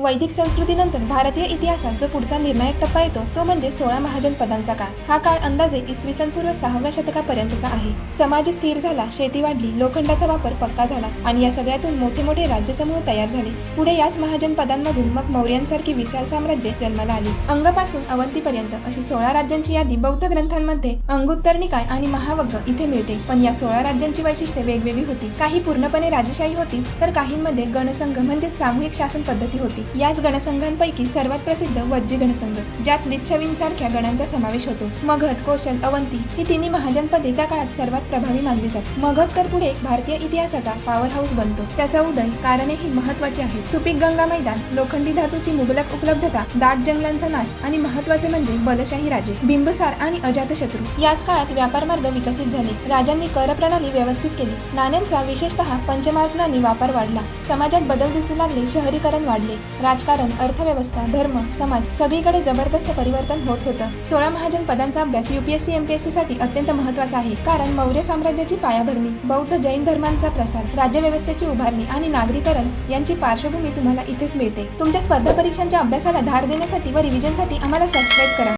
वैदिक संस्कृतीनंतर भारतीय इतिहासात जो पुढचा निर्णायक टप्पा येतो तो म्हणजे सोळा महाजन पदांचा काळ. हा काळ अंदाजे इसवी सन पूर्व सहाव्या शतकापर्यंतचा आहे. समाज स्थिर झाला शेती वाढली लोखंडाचा वापर पक्का झाला आणि या सगळ्यातून मोठे मोठे राज्यसमूह तयार झाले. पुढे याच महाजन पदांमधून मग मौर्यांसारखी विशाल साम्राज्य जन्माला आली. अंगपासून अवंतीपर्यंत अशी सोळा राज्यांची यादी बौद्ध ग्रंथांमध्ये अंगुत्तर निकाय आणि महावग्ग इथे मिळते. पण या सोळा राज्यांची वैशिष्ट्ये वेगवेगळी होती. काही पूर्णपणे राजेशाही होती तर काहींमध्ये गणसंघ म्हणजेच सामूहिक शासन पद्धती होती. याच गणसंघांपैकी सर्वात प्रसिद्ध वज्जी गणसंघ ज्यात लिच्छवींसारख्या गणांचा समावेश होतो. मगध कोशल अवंती ही तिन्ही महाजनपदे त्या काळात सर्वात प्रभावी मानली जात. मगध तर पुढे भारतीय इतिहासाचा पॉवर हाऊस बनतो. त्याचा उदय कारणेही महत्वाची आहेत. सुपीक गंगा मैदान लोखंडी धातूची मुबलक उपलब्धता दाट जंगलांचा नाश आणि महत्त्वाचे म्हणजे बलशाही राजे बिंबसार आणि अजातशत्रू. याच काळात व्यापार मार्ग विकसित झाले. राजांनी कर प्रणाली व्यवस्थित केली. नाण्यांचा विशेषतः पंचमार्गांनी वापर वाढला. समाजात बदल दिसू लागले शहरीकरण वाढले. राजकारण अर्थव्यवस्था धर्म समाज सगळीकडे जबरदस्त परिवर्तन होत होतं. सोळा महाजन पदांचा अभ्यास युपीएससी एमपीएससी साठी अत्यंत महत्त्वाचा आहे. कारण मौर्य साम्राज्याची पायाभरणी बौद्ध जैन धर्मांचा प्रसार राज्यव्यवस्थेची उभारणी आणि नागरीकरण यांची पार्श्वभूमी तुम्हाला इथेच मिळते. तुमच्या स्पर्धा परीक्षांच्या अभ्यासाला धार देण्यासाठी व रिव्हिजनसाठी आम्हाला सबस्क्राईब करा.